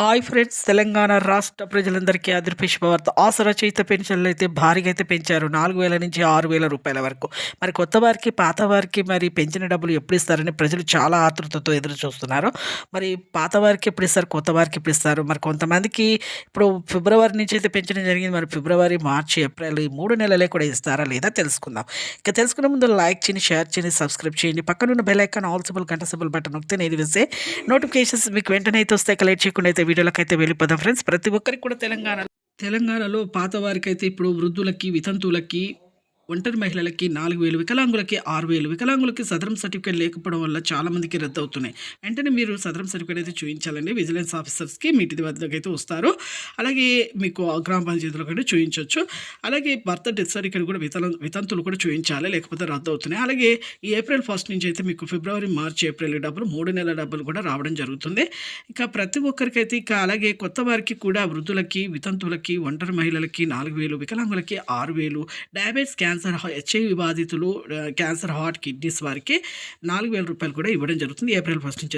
Hi friends Telangana రాష్ట్ర ప్రజలందరికీ అదృపేష్ వార్త ఆసరా చేత పెన్షన్లు అయితే భారీగా అయితే పెంచారు. నాలుగు వేల నుంచి ఆరు వేల రూపాయల వరకు. మరి కొత్త వారికి పాత వారికి మరి పెంచిన డబ్బులు ఎప్పుడు ఇస్తారని ప్రజలు చాలా ఆతృతతో ఎదురు చూస్తున్నారు. మరి పాత వారికి ఎప్పుడు ఇస్తారు కొత్త వారికి ఎప్పుడు ఇస్తారు మరి కొంతమందికి ఇప్పుడు ఫిబ్రవరి నుంచి అయితే పెంచడం జరిగింది. మరి ఫిబ్రవరి మార్చి ఏప్రిల్ ఈ మూడు నెలలే కూడా ఇస్తారా లేదా తెలుసుకుందాం. ఇక తెలుసుకునే ముందు లైక్ చేయండి షేర్ చేయండి సబ్స్క్రైబ్ చేయండి. పక్కనున్న బెల్ ఐకాన్ ఆల్ సింబల్ గంట సింబల్ బటన్ నొక్కితే నేను వేసే నోటిఫికేషన్స్ మీకు వెంటనే అయితే వస్తాయి. కలెక్ట్ చేయకుండా అయితే వీడియోలకు అయితే వెళ్ళిపోదాం ఫ్రెండ్స్ ప్రతి ఒక్కరికి కూడా తెలంగాణ తెలంగాణలో పాత వారికైతే ఇప్పుడు వృద్ధులకి వితంతువులకి ఒంటరి మహిళలకి నాలుగు వేలు వికలాంగులకి ఆరు వేలు వికలాంగులకి సదరం సర్టిఫికేట్ లేకపోవడం వల్ల చాలామందికి రద్దు అవుతున్నాయి వెంటనే మీరు సదరం సర్టిఫికేట్ అయితే చూపించాలండి విజిలెన్స్ ఆఫీసర్స్కి మీ ఇంటి వద్దకు అయితే వస్తారు. అలాగే మీకు గ్రామ పంచాయతీలో కూడా చూపించవచ్చు అలాగే భర్త డెత్ సర్టిఫికేట్ కూడా వితల వితంతులు కూడా చూపించాలి లేకపోతే రద్దు అవుతున్నాయి అలాగే ఈ ఏప్రిల్ ఫస్ట్ నుంచి అయితే మీకు ఫిబ్రవరి మార్చి ఏప్రిల్ డబ్బులు మూడు నెలల డబ్బులు కూడా రావడం జరుగుతుంది. ఇక ప్రతి ఒక్కరికైతే ఇక అలాగే కొత్త వారికి కూడా వృద్ధులకి వితంతువులకి ఒంటరి మహిళలకి నాలుగు వేలు వికలాంగులకి ఆరు వేలు diabetes cancer H I V బాధితులు క్యాన్సర్ హార్ట్ కిడ్నీస్ వారికి నాలుగు వేల రూపాయలు కూడా ఇవ్వడం జరుగుతుంది. ఏప్రిల్ ఫస్ట్ నుంచి